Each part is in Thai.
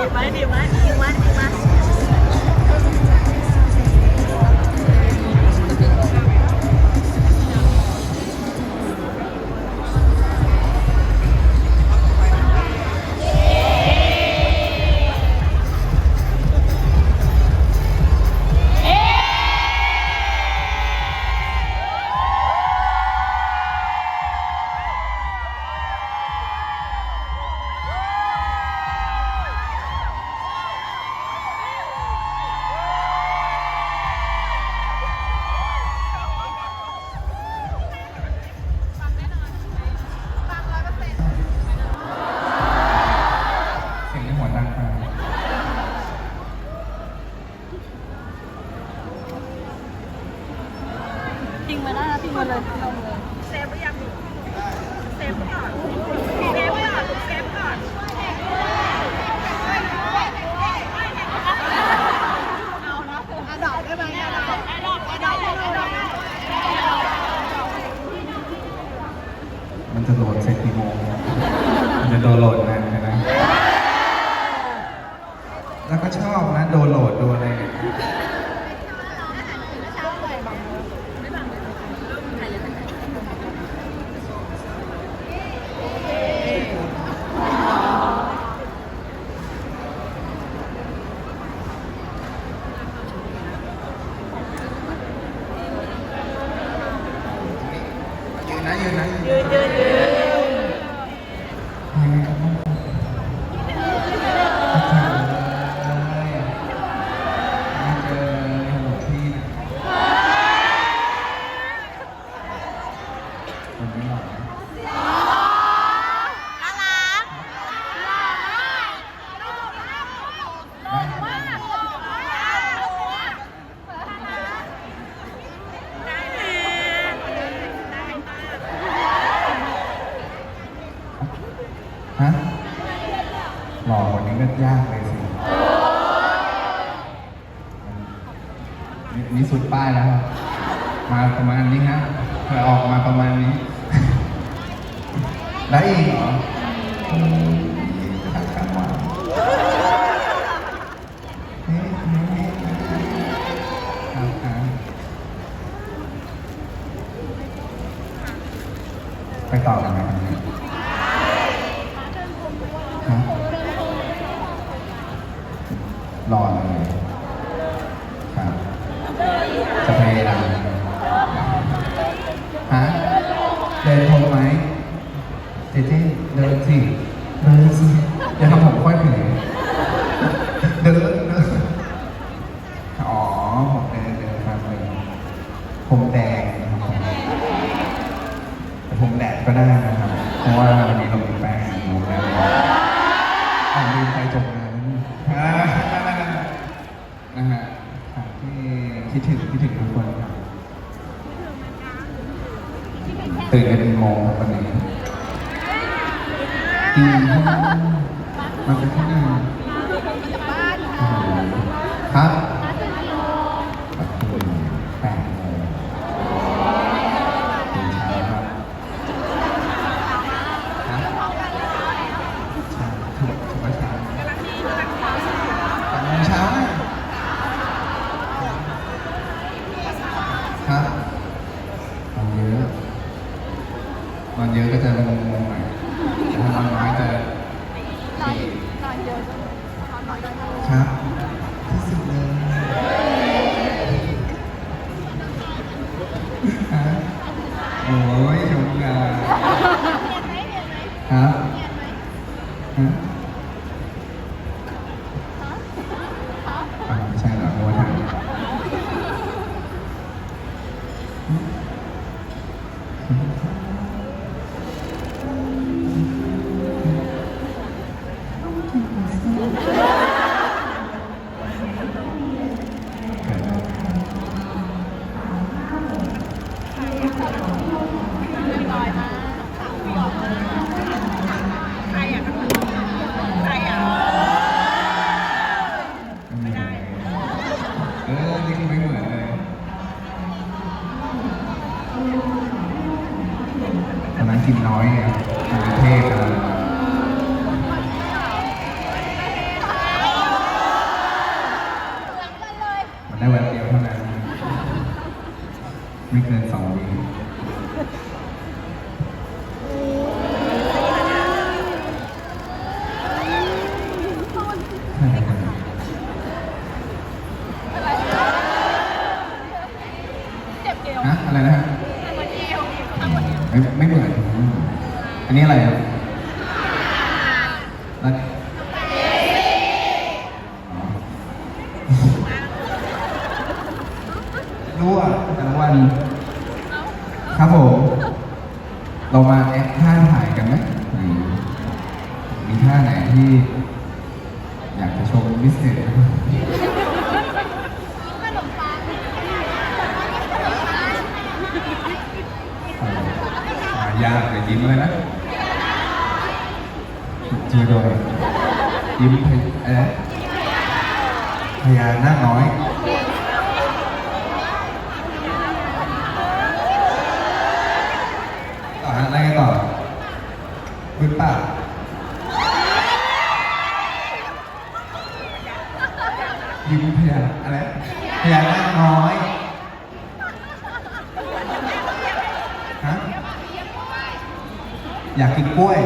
บีบไหมบีบไหมบีบไหม ฮะหล่อวันนี้ก็ยากเลยสินี่สุดป้ายแล้ว มาประมาณนี้ฮะเคยออกมาประมาณนี้ ได้อีกเหรอไปต่อ 肯定来呀。 จีโดนยิ้มเอ๊ะพยาน้าคน้อยต่อฮะอะไรกันต่อบึ้นปากยิ้มพยาอะไรพยาน้าคน้อยฮะอยากกินกล้วย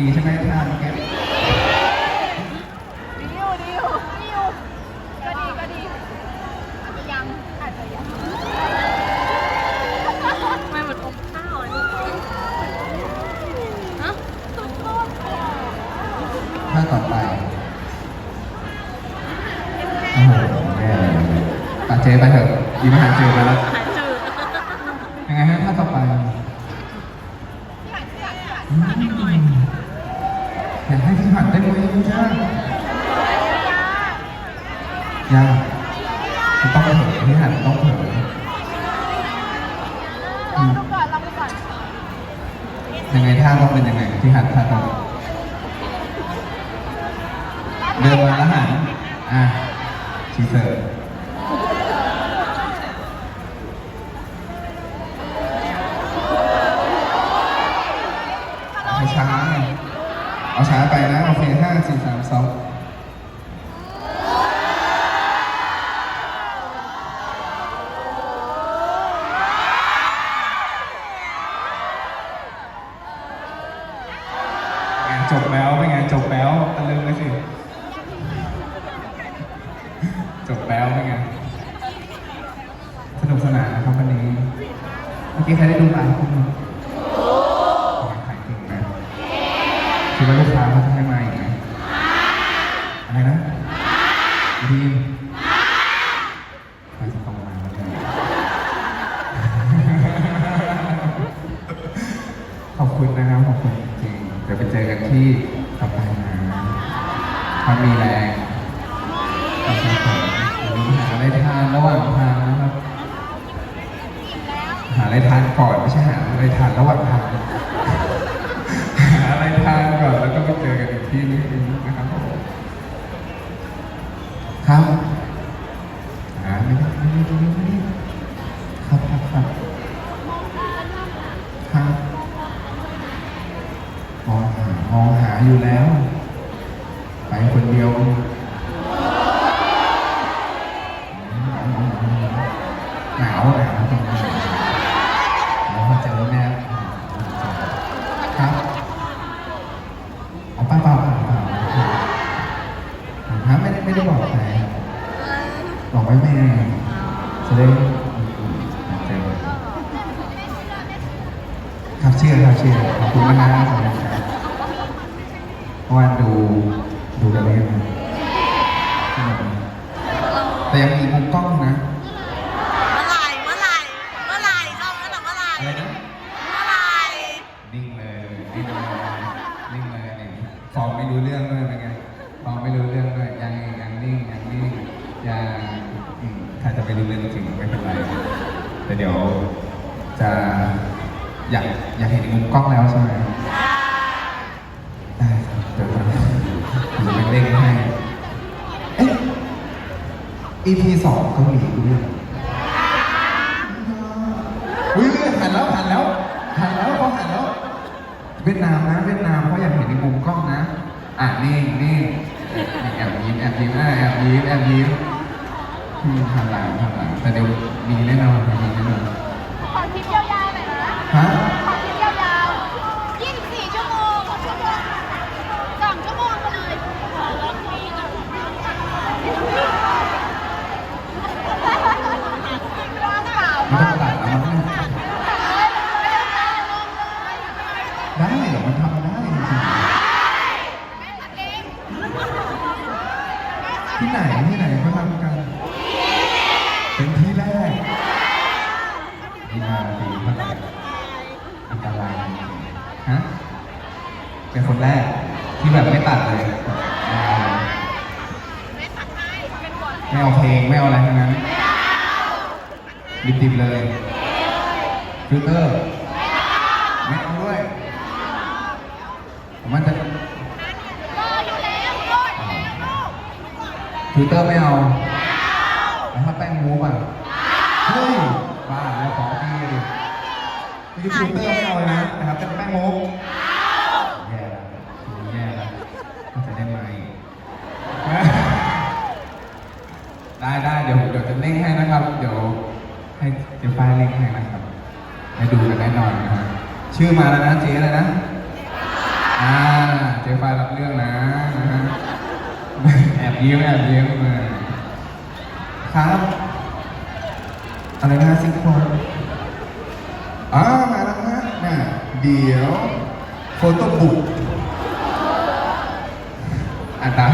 ดีใช่ไหมท่านแก ไม่หัดต้องเผลอลองดูก่อนลองดูก่อนยังไงท่าต้องเป็นยังไงที่หัดท่าต้องเดินมาแล้วหันอะชีเซอร์ นุกสนานนะครับวันนี้เมื่อกี้ใครได้ดูไลฟ์คุณโอ้ขายจริงนะคิดว่าลูกค้า อยู่แล้ว กเห็นมุมกล้องแล้วใช่ไหมได้ครับเดี๋ยวจะเดี๋ยวจะไปเร่งให้ เอ๊ะ EP สองเกาหลีด้วยอุ้ยหันแล้วหันแล้วหันแล้วเขาหันแล้ว เวียดนามนะ เวียดนามเขาอยากเห็นในมุมกล้องนะ อะนี่นี่นี่แอบยิ้มแอบยิ้มอะแอบยิ้มแอบยิ้มอืมหันหลังหันหลังแต่เดี๋ยวมีแน่นอนมีแน่นอนขอคลิปยาวๆหน่อยนะฮะ เตอร์ไม่เอาด้วยผมมันจะรออยู่แล้วรออยู่แล้วฟิลเตอร์ไม่เอาแล้วถ้าแป้งมูฟอะเฮ้ยบ้าแล้วของดีดินี่ฟิลเตอร์ไม่เอาเลยนะนะครับเป็นแป้งมูฟแย่แล้วแย่แล้วมันจะได้ไหมได้ได้เดี๋ยวเดี๋ยวจะเร่งให้นะครับ เดี๋ยวให้เดี๋ยวไฟล์เร่งให้นะครับ ให้ดูกันแน่นอนนะครับชื่อมาแล้วนะเจ๊เลยนะอ่าเจ๊ไฟล์รับเรื่องนะนะฮะแอบยิ้มแอบยิ้มมาครับอะไรนะซิงโครนอ่ามาแล้วนะน่ะเดี๋ยวโฟโต้บุ๊กอ่านตา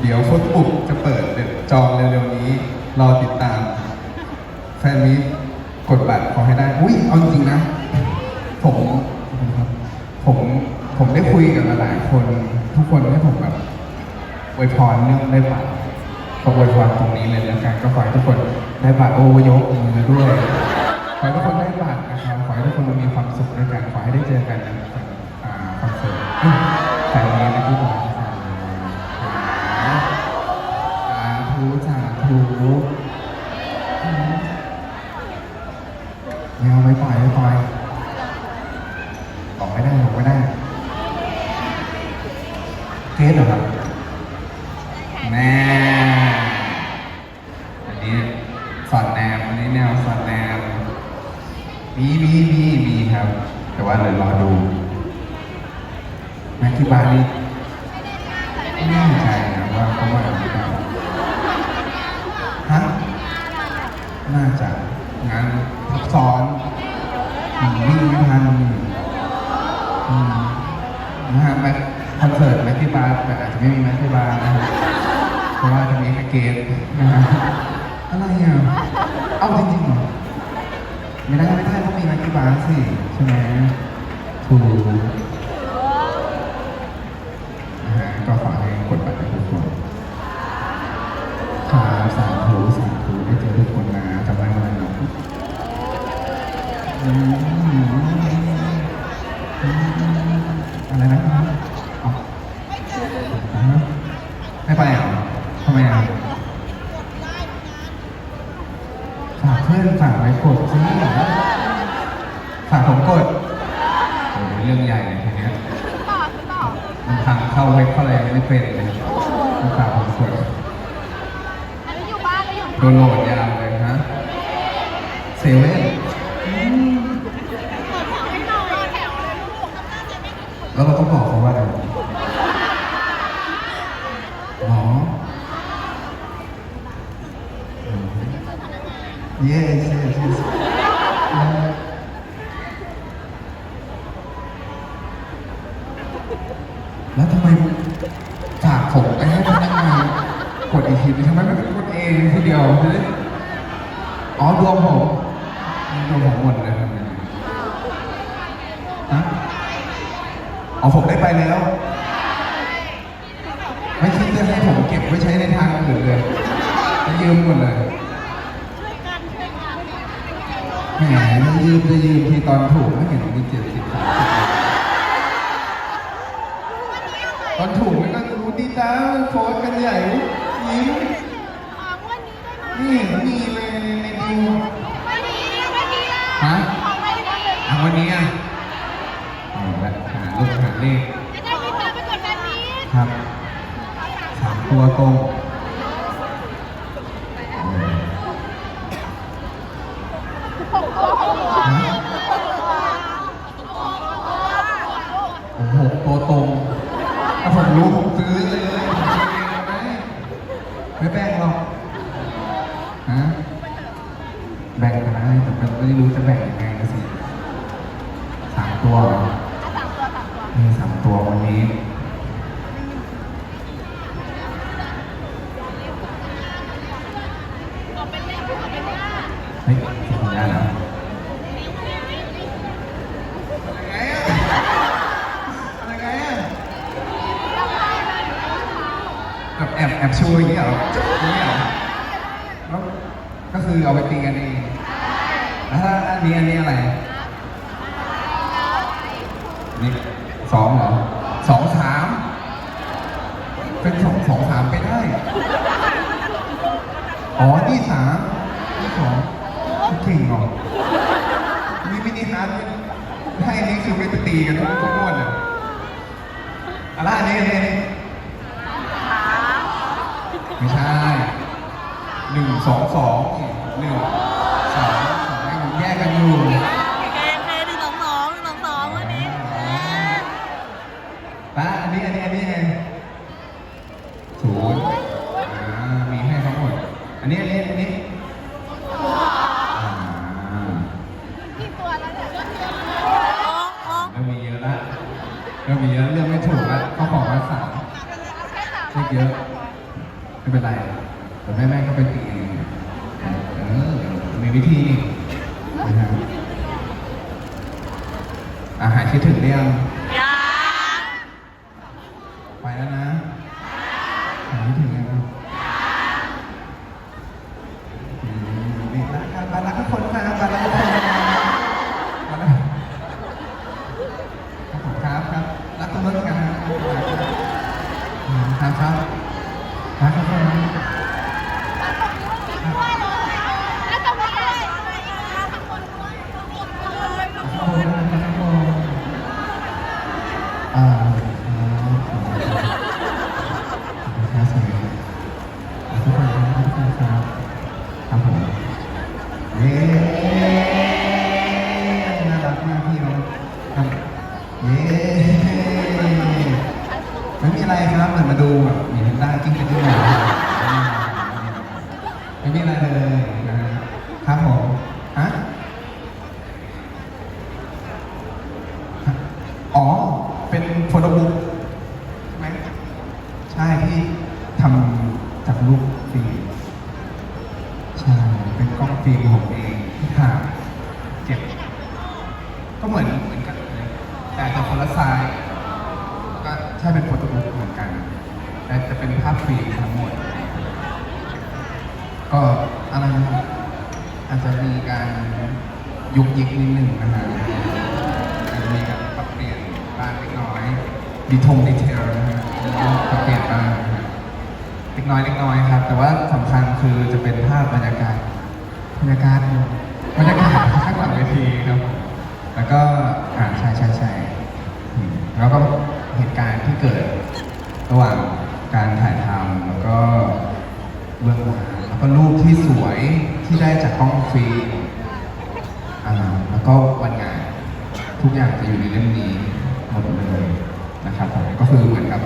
เดี๋ยวโฟโต้บุ๊กจะเปิดจองเร็วๆนี้ รอติดตามแฟนมิตร กดบัตรขอให้ได้ อุ้ยเอาจริงๆนะ ผมผมผมได้คุยกับหลายคน ทุกคนให้ผมแบบอวยพรเรื่องได้บัตรก็อวยพรตรงนี้เลยแล้วกันก็ขอให้ทุกคนได้บัตรโอ้ยกมือด้วยขอให้ทุกคนได้บัตรนะครับขอให้ทุกคนมีความสุขด้วยกันขอให้ได้เจอกันในคอนเสิร์ตแต่วันนี้นะที่ผมสาธุสาธุ ไม่เอาไม่ปล่อยไม่ปล่อย ถู แล้วเราต้องบอกเขาว่าอะไรหมอ yes ของคุณเจียบสิบสามตอนถูกไม่ก็รู้ดีจ้าโพสกันใหญ่ยิ้ม นี้เฮ้ยสัญญาณเหรอแอบแอบช่วยอย่างเงี้ยเหรออย่างเงี้ยเหรอแล้วก็คือเอาไปตีกัน อะไรอันนี้อันนี้นนี้ไม่ใช่หนึ่งสองสองหนึ่งสามสองแยกกันอยู่ หรือยังยังไปแล้วนะอัง ครับเหมืนมาดูแบบมีน้ำตาจิ้งจกันด้วยนไม่มีอะไรเลยนะครับผม ยิกนิดหนึ่งนะฮะจะมีการปรับเปลี่ยนบ้างเล็กน้อยดีทงดีเทลนะฮะปรับเปลี่ยนบ้างนะฮเล็กน้อยเล็กน้อยครับ แต่ว่าสำคัญคือจะเป็นภาพบรรยากาศบรรยากาศบรรยากาศข้างหลังเวทีครับ แล้วก็อ่าใช่ใช่ใช่แล้วก็เหตุการณ์ที่เกิดระหว่างการถ่ายทำแล้วก็เบื้องหลังแล้วก็รูปที่สวยที่ได้จากกล้องฟิล์ม แล้วก็วันงานทุกอย่างจะอยู่ในเล่มนี้หมดเลยนะครับผมก็คือเหมือนกับ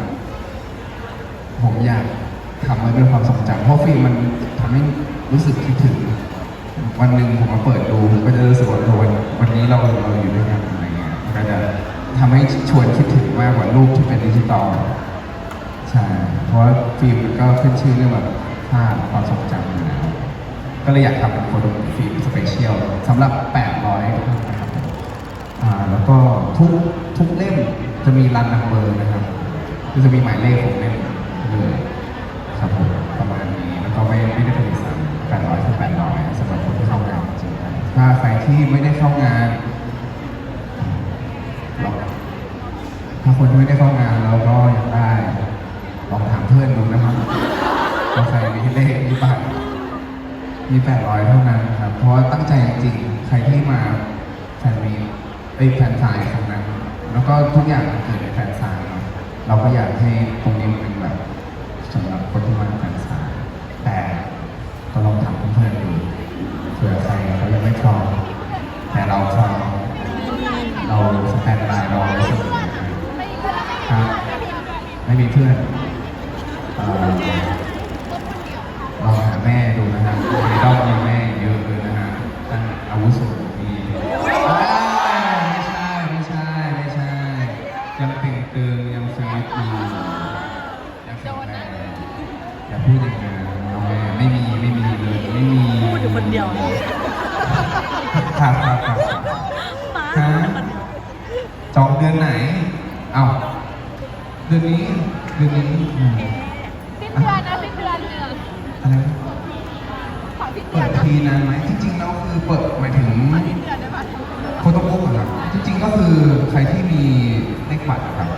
ผมอยากทำไว้เป็นความทรงจำเพราะฟิล์มมันทำให้รู้สึกคิดถึง วันหนึ่งผมมาเปิดดูก็จะรู้สึกว่าเออวันวันนี้เราเราอยู่ด้วยกันอะไรเงี้ยก็จะทำให้ชวนคิดถึงมากกว่ารูปที่เป็นดิจิตอลใช่เพราะฟิล์มก็ขึ้นชื่อเรื่องแบบภาพความทรงจำอยู่แล้วก็เลยอยากทำเป็นโฟโต้ฟิล์ม สเปเชียลสำหรับ 800นะครับอ่าแล้วก็ทุกทุกเล่มจะมีรันนัมเบอร์นะครับคือจะมีหมายเลขของเล่มเลยครับผมประมาณนี้แล้วก็ไม่ไม่ได้ผลิตซ้ำแปดร้อยคือแปดร้อยสำหรับคนที่เข้างานจริงๆถ้าใครที่ไม่ได้เข้างานลองถ้าคนที่ไม่ได้เข้างานเราก็อยากได้ ลองถามเพื่อนดูนะครับว่าใครมีเลขมีบัตรมีแปดร้ อยเท่านั้นครับ เพราะว่าตั้งใจจริงๆใครที่มาแฟนมีไอแฟนสายครั้งนั้น แล้วก็ทุกอย่างมันเกิดในแฟนสายเนาะเราก็อยากให้ตรงนี้มันเป็นแบบสำหรับคนที่มา อะไรนะขอสิ้นเดืเปิอนดนะทีนานไหมจริงๆแล้วคือเปิดหมายถึงสิ้นเดือนได้ปะโฟโต้บุ๊กเหรอครับจริงๆก็คือใครที่มีเลขบัตรครับ